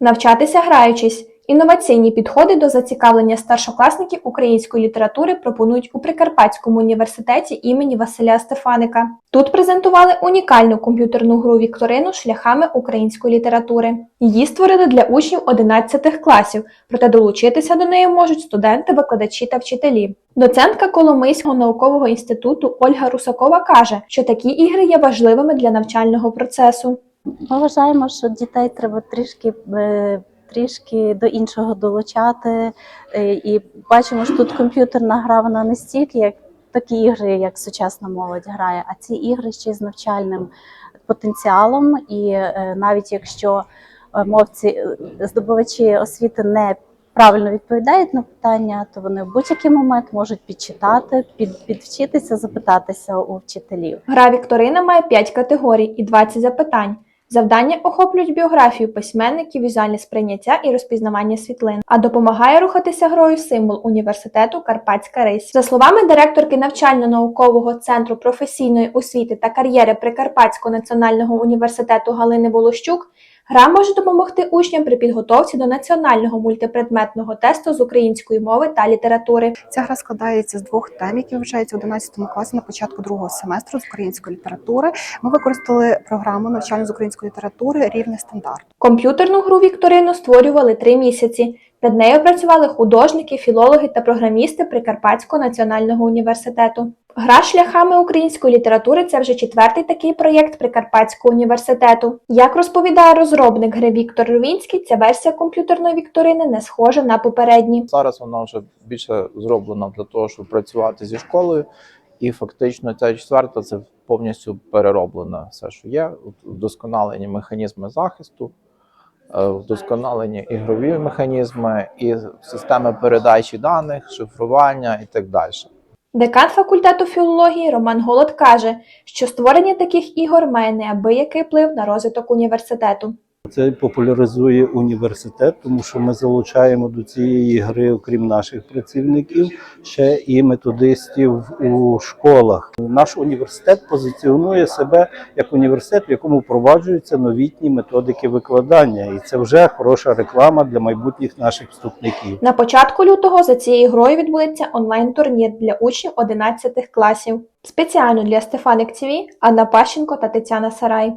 Навчатися граючись. Інноваційні підходи до зацікавлення старшокласників української літератури пропонують у Прикарпатському університеті імені Василя Стефаника. Тут презентували унікальну комп'ютерну гру Вікторину шляхами української літератури. Її створили для учнів 11 класів, проте долучитися до неї можуть студенти, викладачі та вчителі. Доцентка Коломийського наукового інституту Ольга Русакова каже, що такі ігри є важливими для навчального процесу. Ми вважаємо, що дітей треба трішки. е, Трішки до іншого долучати, Е, і бачимо, що тут комп'ютерна гра вона не стільки як такі ігри, як сучасна молодь грає, а ці ігри ще з навчальним потенціалом. І е, навіть якщо мовці здобувачі освіти не правильно відповідають на питання, то вони в будь-який момент можуть підчитати, під, підвчитися, запитатися у вчителів. Гра Вікторина має 5 категорій і 20 запитань. Завдання охоплюють біографію письменників, візуальне сприйняття і розпізнавання світлин, а допомагає рухатися грою символ університету Карпатська Рись. За словами директорки навчально-наукового центру професійної освіти та кар'єри Прикарпатського національного університету Галини Волощук, гра може допомогти учням при підготовці до національного мультипредметного тесту з української мови та літератури. Ця гра складається з двох тем, які вивчаються в 11 класі на початку другого семестру з української літератури. Ми використали програму навчання з української літератури рівний стандарт. Комп'ютерну гру Вікторину створювали три місяці. Над нею працювали художники, філологи та програмісти Прикарпатського національного університету. Гра шляхами української літератури це вже четвертий такий проєкт Прикарпатського університету. Як розповідає розробник гри Віктор Рувінський, ця версія комп'ютерної вікторини не схожа на попередні. Зараз вона вже більше зроблена для того, щоб працювати зі школою, і фактично ця четверта це повністю перероблена все, що є. Вдосконалені механізми захисту, е, вдосконалені ігрові механізми і системи передачі даних, шифрування і так далі. Декан факультету філології Роман Голод каже, що створення таких ігор має неабиякий вплив на розвиток університету. Це популяризує університет, тому що ми залучаємо до цієї гри, окрім наших працівників, ще і методистів у школах. Наш університет позиціонує себе як університет, в якому впроваджуються новітні методики викладання, і це вже хороша реклама для майбутніх наших вступників. На початку лютого за цією грою відбудеться онлайн-турнір для учнів 11 класів. Спеціально для Стефаник ТВ Анна Пащенко та Тетяна Сарай.